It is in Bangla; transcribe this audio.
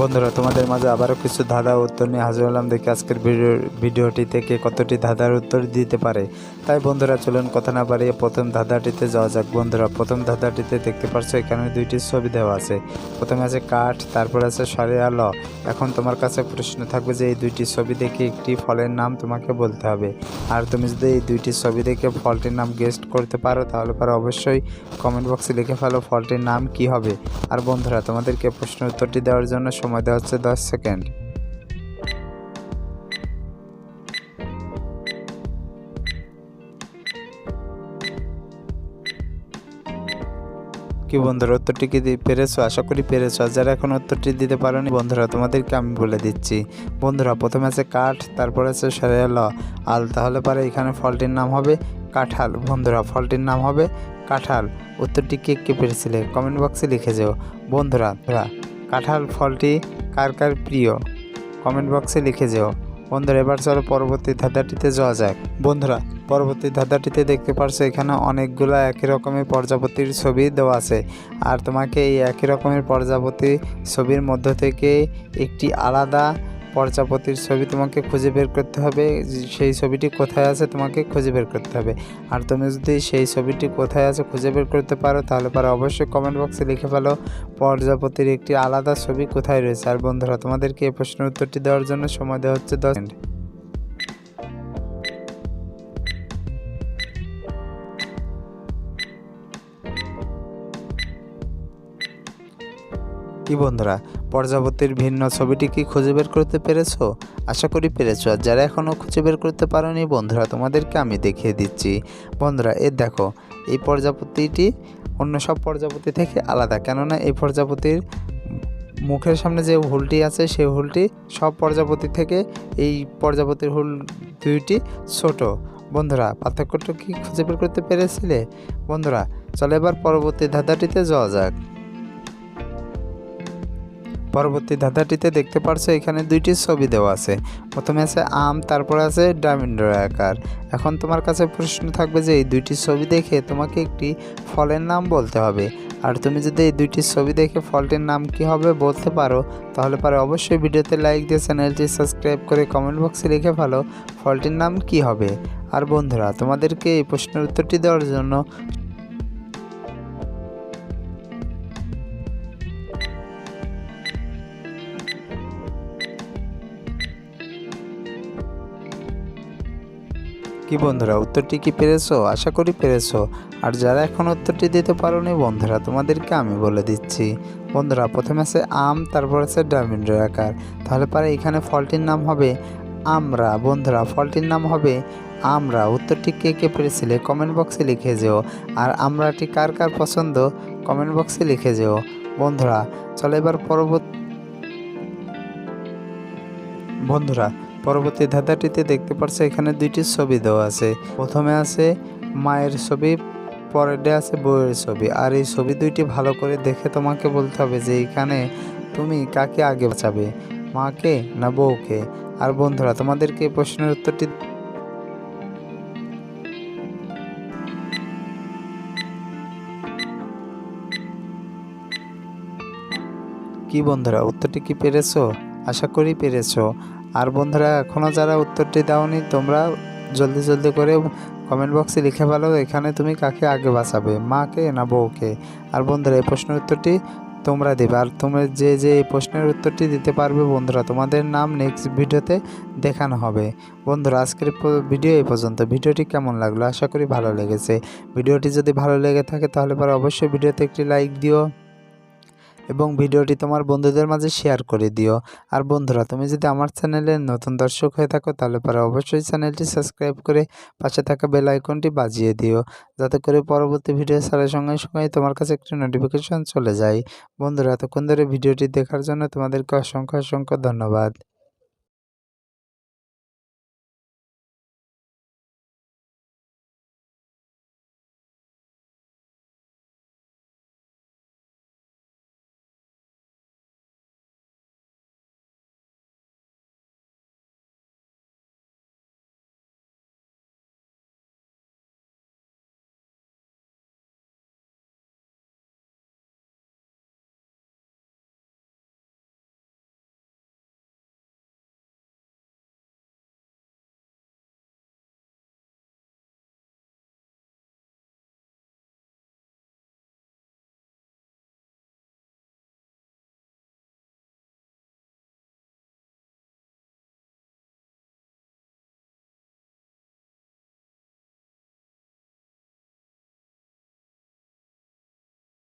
বন্ধুরা, তোমাদের মাঝে আবারও কিছু ধাঁধা উত্তর নিয়ে হাজির হলাম। দেখি আজকের ভিডিও, ভিডিওটি থেকে কতটি ধাঁধার উত্তর দিতে পারে। তাই বন্ধুরা, চলুন কথা না বাড়িয়ে প্রথম ধাঁধাটিতে যাওয়া যাক। বন্ধুরা, প্রথম ধাঁধাটিতে দেখতে পাচ্ছ, এখানে দুইটি ছবি দেওয়া আছে। প্রথমে আছে কাঠ, তারপর আছে সরে আলো এখন তোমার কাছে প্রশ্ন থাকবে যে, এই দুইটি ছবি দেখে একটি ফলের নাম তোমাকে বলতে হবে। আর তুমি যদি এই দুইটি ছবি দেখে ফলটির নাম গেস্ট করতে পারো, তাহলে পরে অবশ্যই কমেন্ট বক্সে লিখে ফেলো ফলটির নাম কি হবে। আর বন্ধুরা, তোমাদেরকে প্রশ্ন উত্তরটি দেওয়ার জন্য সময় দেওয়া হচ্ছে দশ সেকেন্ড। কি বন্ধুরা, উত্তরটি কি পেরেছ? আশা করি পেরেছ। যারা এখন উত্তরটি দিতে পারোনি, বন্ধুরা, তোমাদেরকে আমি বলে দিচ্ছি। বন্ধুরা, প্রথমে আছে কাঠ, তারপরে আছে সরেল আল তাহলে পারে এখানে ফলটির নাম হবে কাঁঠাল। বন্ধুরা, ফলটির নাম হবে কাঁঠাল। উত্তরটি কে কে পেরেছিলে? কমেন্ট বক্সে লিখে যেও। বন্ধুরা ধরা কাঁঠাল ফলটি কার কার প্রিয়? কমেন্ট বক্সে লিখে যেও। বন্ধুরা, এবার চলো পরবর্তী ধাঁধাটিতে যাওয়া যাক। বন্ধুরা, পরবর্তী ধাঁধাটিতে দেখতে পারছ এখানে অনেকগুলো একই রকমের প্রজাপতির ছবি দেওয়া আছে। আর তোমাকে এই একই রকমের প্রজাপতি ছবির মধ্য থেকে একটি আলাদা প্রজাপতির ছবি তোমাকে খুঁজে বের করতে হবে। সেই ছবিটি কোথায় আছে তোমাকে খুঁজে বের করতে হবে। আর তুমি যদি সেই ছবিটি কোথায় আছে খুঁজে বের করতে পারো, তাহলে পরে অবশ্যই কমেন্ট বক্সে লিখে ফেলো, প্রজাপতির একটি আলাদা ছবি কোথায় রয়েছে। আর বন্ধুরা, তোমাদেরকে এই প্রশ্নের উত্তরটি দেওয়ার জন্য সময় দেওয়া হচ্ছে দশ কি বন্ধুরা প্রজাপতির ভিন্ন ছবিটি কি খুঁজে বের করতে পেরেছ? আশা করি পেরেছ। আর যারা এখনও খুঁজে বের করতে পারোনি বন্ধুরা, তোমাদেরকে আমি দেখিয়ে দিচ্ছি। বন্ধুরা, এ দেখো, এই প্রজাপতিটি অন্য সব প্রজাপতি থেকে আলাদা। কেননা এই প্রজাপতির মুখের সামনে যে হুলটি আছে, সেই হুলটি সব প্রজাপতি থেকে এই প্রজাপতির হুল দুইটি ছোট। বন্ধুরা, পার্থক্যটা কি খুঁজে বের করতে পেরেছিলে? বন্ধুরা, চলো এবার পরবর্তী ধাঁধাটিতে যাওয়া যাক। পরবর্তী ধাঁধাটিতে দেখতে পারছ, এখানে দুইটি ছবি দেওয়া আছে। প্রথমে আছে আম, তারপর আছে ডায়মন্ড আকার। এখন তোমার কাছে প্রশ্ন থাকবে যে, এই দুইটি ছবি দেখে তোমাকে একটি ফলের নাম বলতে হবে। আর তুমি যদি এই দুইটি ছবি দেখে ফলটির নাম কি হবে বলতে পারো, তাহলে পারে অবশ্যই ভিডিওতে লাইক দিয়ে চ্যানেলটি সাবস্ক্রাইব করে কমেন্ট বক্সে লিখে ফেলো ফলটির নাম কি হবে। আর বন্ধুরা, তোমাদেরকে এই প্রশ্নের উত্তরটি দেওয়ার জন্য কি বন্ধুরা, উত্তরটি কি পেরেছ? আশা করি পেরেছ। আর যারা এখন উত্তরটি দিতে পারোনি বন্ধুরা, তোমাদেরকে আমি বলে দিচ্ছি। বন্ধুরা, প্রথমে আছে আম, তারপর আছে ডায়মন্ড আকার। তাহলে পারে এখানে ফলটির নাম হবে আমরা। বন্ধুরা, ফলটির নাম হবে আমরা। উত্তরটি কে কে পেরেছিলে? কমেন্ট বক্সে লিখে যেও। আর আমরাটি কার কার পছন্দ? কমেন্ট বক্সে লিখে যেও। বন্ধুরা, চলো এবার পরবর্তী বন্ধুরা পরবর্তী ধাঁধাটিতে দেখতে পাচ্ছ এখানে দুইটি ছবি দেওয়া আছে। প্রথমে আছে মায়ের ছবি, পরেরটা আছে বউয়ের ছবি। আর এই ছবি দুইটি ভালো করে দেখে তোমাকে বলতে হবে যে এখানে তুমি কাকে আগে বাঁচাবে, মাকে না বউকে? আর বন্ধুরা, তোমাদেরকে এই প্রশ্নের উত্তরটি কি বন্ধুরা, উত্তরটি কি পেরেছ? আশা করি পেরেছ। আর বন্ধুরা এখনও যারা উত্তরটি দাওনি, তোমরা জলদি জলদি করে কমেন্ট বক্সে লিখে ফেলো, এখানে তুমি কাকে আগে বাঁচাবে, মাকে না বউকে? আর বন্ধুরা, এই প্রশ্নের উত্তরটি তোমরা দেবে। আর তোমরা যে যে এই প্রশ্নের উত্তরটি দিতে পারবে বন্ধুরা, তোমাদের নাম নেক্সট ভিডিওতে দেখানো হবে। বন্ধুরা, আজকের ভিডিও এই পর্যন্ত। ভিডিওটি কেমন লাগল? আশা করি ভালো লেগেছে। ভিডিওটি যদি ভালো লেগে থাকে, তাহলে পরে অবশ্যই ভিডিওতে একটি লাইক দিও। এবং ভিডিওটি তোমার বন্ধুদের মাঝে শেয়ার করে দিও। আর বন্ধুরা, তুমি যদি আমার চ্যানেলের নতুন দর্শক হয়ে থাকো, তাহলে পরে অবশ্যই চ্যানেলটি সাবস্ক্রাইব করে পাশে থাকা বেল আইকনটি বাজিয়ে দিও, যাতে করে পরবর্তী ভিডিও ছাড়ার সঙ্গে সঙ্গে তোমার কাছে একটি নোটিফিকেশন চলে যায়। বন্ধুরা, এতক্ষণ ধরে ভিডিওটি দেখার জন্য তোমাদেরকে অসংখ্য অসংখ্য ধন্যবাদ।